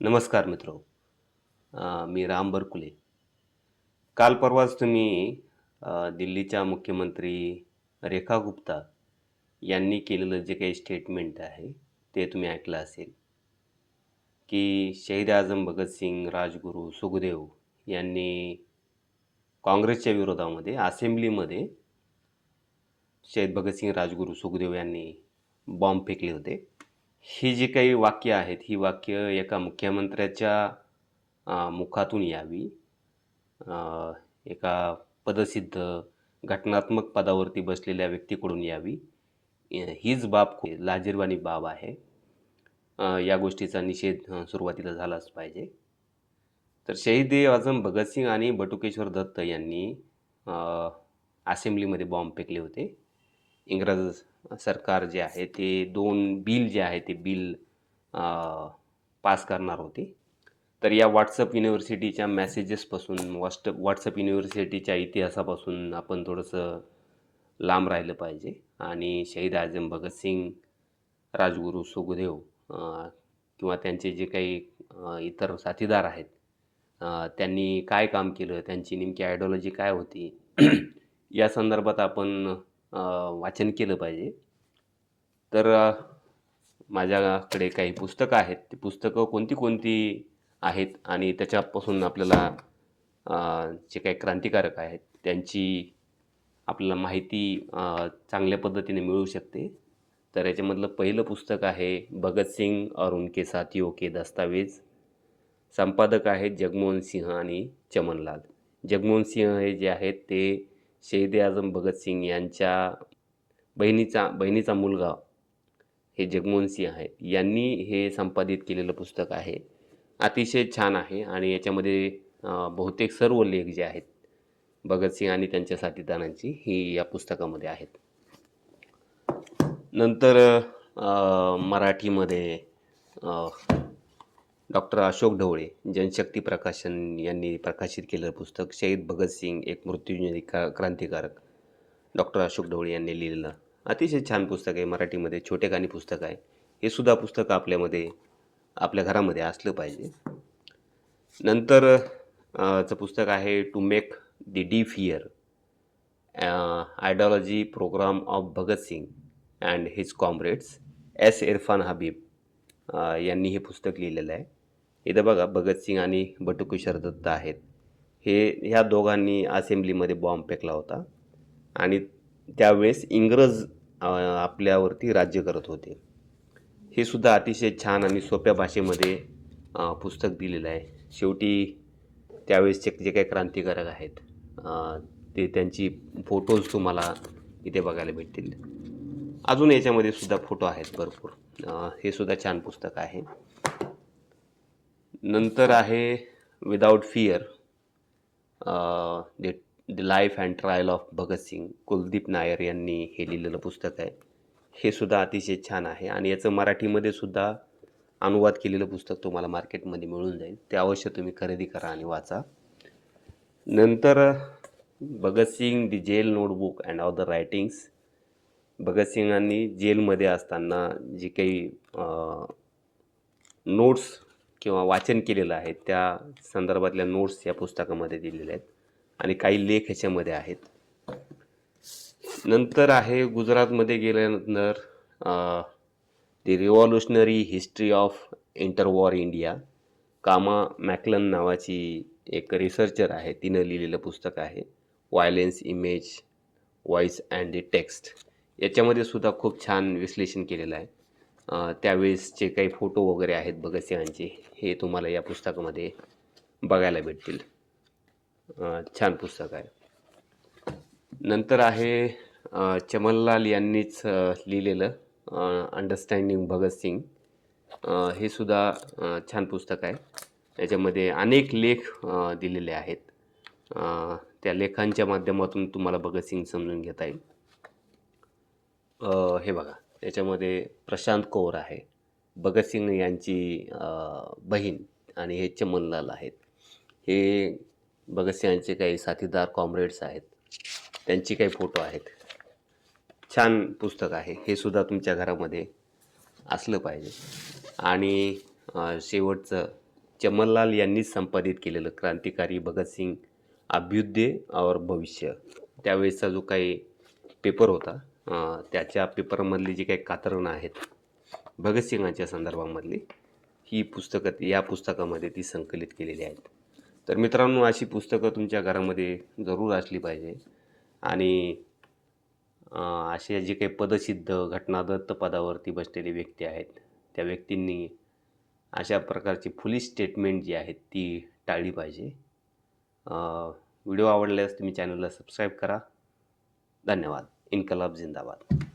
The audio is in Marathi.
नमस्कार मित्र. मी राम बरकुले. काल परवाच तुम्ही दिल्लीच्या मुख्यमंत्री रेखा गुप्ता यांनी केलेलं जे काही स्टेटमेंट आहे ते तुम्ही ऐकलं असेल. की शहीद आझम भगतसिंग राजगुरू सुखदेव यांनी काँग्रेसच्या विरोधामध्ये असेंब्लीमध्ये शहीद भगतसिंग राजगुरू सुखदेव यांनी बॉम्ब फेकले होते. ही जी काही वाक्य आहेत ही वाक्य एका मुख्यमंत्र्याच्या मुखातून यावी. एका पदसिद्ध घटनात्मक पदावरती बसलेल्या व्यक्तीकडून यावी. हीच बाब खूप लाजिरवाणी बाब आहे. या गोष्टीचा निषेध सुरुवातीला झालाच पाहिजे. तर शहीद ए आझम भगतसिंग आणि बटुकेश्वर दत्त यांनी असेंब्लीमध्ये बॉम्ब फेकले होते. इंग्रज सरकार जे आहे ते दोन बिल जे आहे ते बिल पास करणार होते. तर या व्हॉट्सअप युनिव्हर्सिटीच्या मॅसेजेसपासून व्हॉट्स व्हॉट्सअप युनिव्हर्सिटीच्या इतिहासापासून आपण थोडंसं लांब राहिलं पाहिजे. आणि शहीद आजम भगतसिंग राजगुरू सुखदेव किंवा त्यांचे जे काही इतर साथीदार आहेत त्यांनी काय काम केलं त्यांची नेमकी आयडिओलॉजी काय होती? या संदर्भात आपण वाचन केलं पाहिजे. तर माझ्याकडे काही पुस्तकं आहेत. ती पुस्तकं कोणती कोणती आहेत आणि त्याच्यापासून आपल्याला जे काही क्रांतिकारक आहेत त्यांची आपल्याला माहिती चांगल्या पद्धतीने मिळू शकते. तर याच्यामधलं पहिलं पुस्तक आहे भगतसिंग और उनके साथियों के दस्तावेज. संपादक आहेत जगमोहन सिंह आणि चमनलाल. जगमोहन सिंह हे जे आहेत ते शहीद आजम भगतसिंग यांच्या बहिणीचा बहिणीचा मुलगा हे जगमोहन सिंह आहेत. यांनी हे संपादित केलेलं पुस्तक आहे. अतिशय छान आहे आणि याच्यामध्ये बहुतेक सर्व लेख जे आहेत भगतसिंग आणि त्यांच्या साथीदारांची ही या पुस्तकामध्ये आहेत. नंतर मराठीमध्ये डॉक्टर अशोक ढवळे जनशक्ती प्रकाशन यांनी प्रकाशित केलेलं पुस्तक शहीद भगतसिंग एक मृत्यूंजयी क्रा क्रांतिकारक. डॉक्टर अशोक ढवळे यांनी लिहिलेलं अतिशय छान पुस्तक आहे. मराठीमध्ये छोटे गाणी पुस्तक आहे. हे सुद्धा पुस्तक आपल्यामध्ये आपल्या घरामध्ये असलं पाहिजे. नंतर चं पुस्तक आहे to make the deaf hear ideology programme of Bhagat Singh and his comrades S Irfan Habib यांनी हे पुस्तक लिहिलेलं आहे. इथं बघा भगतसिंग आणि बटुकिशोर दत्त आहेत. हे ह्या दोघांनी असेंब्लीमध्ये बॉम्ब फेकला होता. आणि त्यावेळेस इंग्रज आपल्यावरती राज्य करत होते. हे सुद्धा अतिशय छान आणि सोप्या भाषेमध्ये पुस्तक दिलेलं आहे. शेवटी त्यावेळेसचे जे काही क्रांतिकारक आहेत ते त्यांची फोटोज तुम्हाला इथे बघायला भेटतील. अजून याच्यामध्ये सुद्धा फोटो आहेत भरपूर. हे सुद्धा छान पुस्तक आहे. नंतर आहे without fear the the life and trial of Bhagat Singh Kuldip Nayar यांनी हे लिहिलेलं पुस्तक आहे. हे सुद्धा अतिशय छान आहे आणि याचं मराठीमध्ये सुद्धा अनुवाद केलेलं पुस्तक तुम्हाला मार्केटमध्ये मिळून जाईल. ते अवश्य तुम्ही खरेदी करा आणि वाचा. नंतर Bhagat Singh the jail notebook and other writings भगतसिंगांनी जेलमध्ये असताना जे काही नोट्स किंवा वाचन केलेलं आहे त्या संदर्भातल्या नोट्स या पुस्तकामध्ये दिलेल्या आहेत. आणि काही लेख ह्याच्यामध्ये आहेत. नंतर आहे गुजरातमध्ये गेल्यानंतर the revolutionary history of interwar India Kama Maclean नावाची एक रिसर्चर आहे तिनं लिहिलेलं पुस्तक आहे violence image voice and the text याच्यामध्ये सुद्धा खूप छान विश्लेषण केलेलं आहे. त्यावेळेसचे काही फोटो वगैरे आहेत भगतसिंहांचे हे तुम्हाला या पुस्तकामध्ये बघायला भेटतील. छान पुस्तक आहे. नंतर आहे चमनलाल यांनीच लिहिलेलं अंडरस्टँडिंग भगतसिंग हे सुद्धा छान पुस्तक आहे. याच्यामध्ये अनेक लेख दिलेले आहेत. त्या लेखांच्या माध्यमातून तुम्हाला भगतसिंग समजून घेता येईल. हे बघा. त्याच्यामध्ये प्रशांत कौर आहे भगतसिंग यांची बहीण आणि हे चमनलाल आहेत. हे भगतसिंहांचे काही साथीदार कॉम्रेड्स आहेत. त्यांचे काही फोटो आहेत. छान पुस्तक आहे. हे सुद्धा तुमच्या घरामध्ये असलं पाहिजे. आणि शेवटचं चमनलाल यांनीच संपादित केलेलं क्रांतिकारी भगतसिंग अभ्युदय और भविष्य. त्यावेळेसचा जो काही पेपर होता त्याच्या पेपरमधली जी काही कातरणं आहेत भगतसिंगांच्या संदर्भामधली ही पुस्तकं या पुस्तकामध्ये ती संकलित केलेली आहेत. तर मित्रांनो अशी पुस्तकं तुमच्या घरामध्ये जरूर असली पाहिजे. आणि असे जे काही पदसिद्ध घटनादत्त पदावरती बसलेले व्यक्ती आहेत त्या व्यक्तींनी अशा प्रकारची फुली स्टेटमेंट जी आहेत ती टाळली पाहिजे. व्हिडिओ आवडल्यास तुम्ही चॅनलला सबस्क्राईब करा. धन्यवाद. इनकलाब जिंदाबाद.